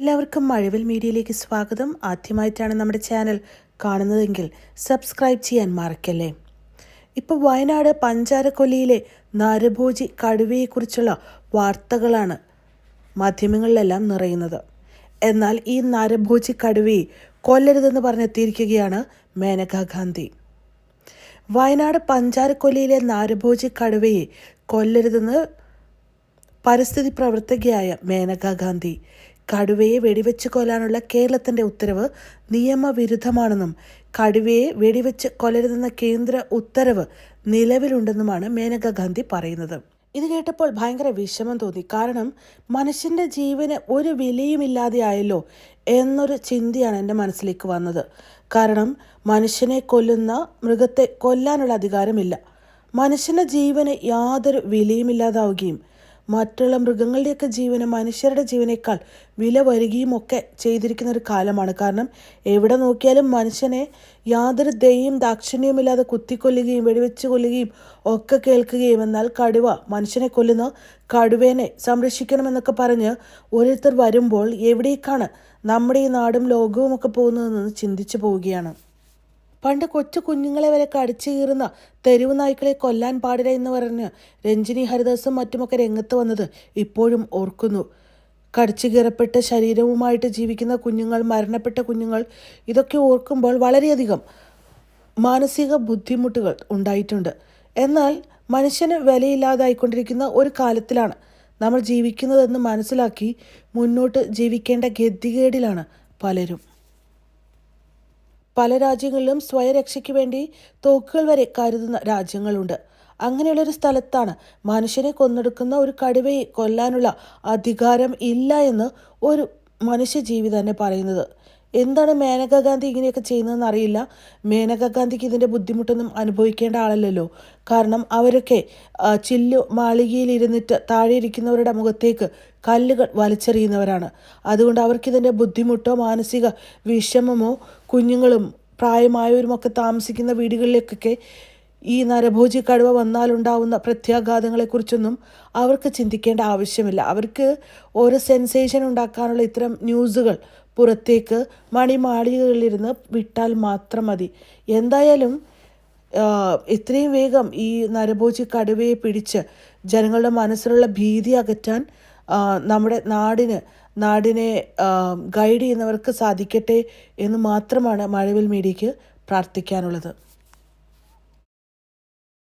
എല്ലാവർക്കും മഴവിൽ മീഡിയയിലേക്ക് സ്വാഗതം. ആദ്യമായിട്ടാണ് നമ്മുടെ ചാനൽ കാണുന്നതെങ്കിൽ സബ്സ്ക്രൈബ് ചെയ്യാൻ മറക്കല്ലേ? ഇപ്പോൾ വയനാട് പഞ്ചാരക്കൊല്ലിയിലെ നരഭോജി കടുവയെക്കുറിച്ചുള്ള വാർത്തകളാണ് മാധ്യമങ്ങളിലെല്ലാം നിറയുന്നത്. എന്നാൽ ഈ നരഭോജി കടുവയെ കൊല്ലരുതെന്ന് പറഞ്ഞെത്തിയിരിക്കുകയാണ് മേനകാ ഗാന്ധി. വയനാട് പഞ്ചാരക്കൊല്ലിയിലെ നരഭോജി കടുവയെ കൊല്ലരുതെന്ന് പരിസ്ഥിതി പ്രവർത്തകയായ മേനകാ ഗാന്ധി കടുവയെ വെടിവെച്ച് കൊല്ലാനുള്ള കേരളത്തിന്റെ ഉത്തരവ് നിയമവിരുദ്ധമാണെന്നും കടുവയെ വെടിവെച്ച് കൊല്ലരുതെന്ന കേന്ദ്ര ഉത്തരവ് നിലവിലുണ്ടെന്നുമാണ് മേനക ഗാന്ധി പറയുന്നത്. ഇത് കേട്ടപ്പോൾ ഭയങ്കര വിഷമം തോന്നി. കാരണം മനുഷ്യന്റെ ജീവന് ഒരു വിലയുമില്ലാതെയായല്ലോ എന്നൊരു ചിന്തയാണ് എന്റെ മനസ്സിലേക്ക് വന്നത്. കാരണം മനുഷ്യനെ കൊല്ലുന്ന മൃഗത്തെ കൊല്ലാനുള്ള അധികാരമില്ല. മനുഷ്യന്റെ ജീവന് യാതൊരു വിലയുമില്ലാതാവുകയും മറ്റുള്ള മൃഗങ്ങളുടെയൊക്കെ ജീവന് മനുഷ്യരുടെ ജീവനേക്കാൾ വില വരികയും ഒക്കെ ചെയ്തിരിക്കുന്ന ഒരു കാലമാണ്. കാരണം എവിടെ നോക്കിയാലും മനുഷ്യനെ യാതൊരു ദയും ദാക്ഷിണ്യവുമില്ലാതെ കുത്തിക്കൊല്ലുകയും വെടിവെച്ച് കൊല്ലുകയും ഒക്കെ കേൾക്കുകയും എന്നാൽ കടുവ മനുഷ്യനെ കൊല്ലുന്ന കടുവേനെ സംരക്ഷിക്കണമെന്നൊക്കെ പറഞ്ഞ് ഓരോരുത്തർ വരുമ്പോൾ എവിടേക്കാണ് നമ്മുടെ ഈ നാടും ലോകവും ഒക്കെ പോകുന്നതെന്ന് ചിന്തിച്ചു പോവുകയാണ്. പണ്ട് കൊച്ചു കുഞ്ഞുങ്ങളെ വരെ കടിച്ചു കീറുന്ന തെരുവ് നായ്ക്കളെ കൊല്ലാൻ പാടില്ല എന്ന് പറഞ്ഞ് രഞ്ജിനി ഹരിദാസും മറ്റുമൊക്കെ രംഗത്ത് വന്നത് ഇപ്പോഴും ഓർക്കുന്നു. കടിച്ചു കീറപ്പെട്ട ശരീരവുമായിട്ട് ജീവിക്കുന്ന കുഞ്ഞുങ്ങൾ മരണപ്പെട്ട കുഞ്ഞുങ്ങൾ ഇതൊക്കെ ഓർക്കുമ്പോൾ വളരെയധികം മാനസിക ബുദ്ധിമുട്ടുകൾ ഉണ്ടായിട്ടുണ്ട്. എന്നാൽ മനുഷ്യന് വിലയില്ലാതായിക്കൊണ്ടിരിക്കുന്ന ഒരു കാലത്തിലാണ് നമ്മൾ ജീവിക്കുന്നതെന്ന് മനസ്സിലാക്കി മുന്നോട്ട് ജീവിക്കേണ്ട ഗതികേടിലാണ് പലരും. പല രാജ്യങ്ങളിലും സ്വയരക്ഷയ്ക്ക് വേണ്ടി തോക്കുകൾ വരെ കരുതുന്ന രാജ്യങ്ങളുണ്ട്. അങ്ങനെയുള്ളൊരു സ്ഥലത്താണ് മനുഷ്യനെ കൊന്നെടുക്കുന്ന ഒരു കടുവയെ കൊല്ലാനുള്ള അധികാരം ഇല്ല എന്ന് ഒരു മനുഷ്യജീവി തന്നെ പറയുന്നത്. എന്താണ് മേനകാ ഗാന്ധി ഇങ്ങനെയൊക്കെ ചെയ്യുന്നതെന്ന് അറിയില്ല. മേനകാ ഗാന്ധിക്ക് ഇതിന്റെ ബുദ്ധിമുട്ടൊന്നും അനുഭവിക്കേണ്ട ആളല്ലല്ലോ. കാരണം അവരൊക്കെ ചില്ലു മാളികയിൽ ഇരുന്നിട്ട് താഴെ ഇരിക്കുന്നവരുടെ മുഖത്തേക്ക് കല്ലുകൾ വലിച്ചെറിയുന്നവരാണ്. അതുകൊണ്ട് അവർക്കിതിന്റെ ബുദ്ധിമുട്ടോ മാനസിക വിഷമമോ കുഞ്ഞുങ്ങളും പ്രായമായവരുമൊക്കെ താമസിക്കുന്ന വീടുകളിലേക്കൊക്കെ ഈ നരഭോജി കടുവ വന്നാലുണ്ടാവുന്ന പ്രത്യാഘാതങ്ങളെക്കുറിച്ചൊന്നും അവർക്ക് ചിന്തിക്കേണ്ട ആവശ്യമില്ല. അവർക്ക് ഒരു സെൻസേഷൻ ഉണ്ടാക്കാനുള്ള ഇത്തരം ന്യൂസുകൾ പുറത്തേക്ക് മണിമാളികകളിലിരുന്ന് വിട്ടാൽ മാത്രം മതി. എന്തായാലും എത്രയും വേഗം ഈ നരഭോജി കടുവയെ പിടിച്ച് ജനങ്ങളുടെ മനസ്സിലുള്ള ഭീതി അകറ്റാൻ നമ്മുടെ നാടിന് നാടിനെ ഗൈഡ് ചെയ്യുന്നവർക്ക് സാധിക്കട്ടെ എന്ന് മാത്രമാണ് മഴവിൽ മീഡിയയ്ക്ക് പ്രാർത്ഥിക്കാനുള്ളത്.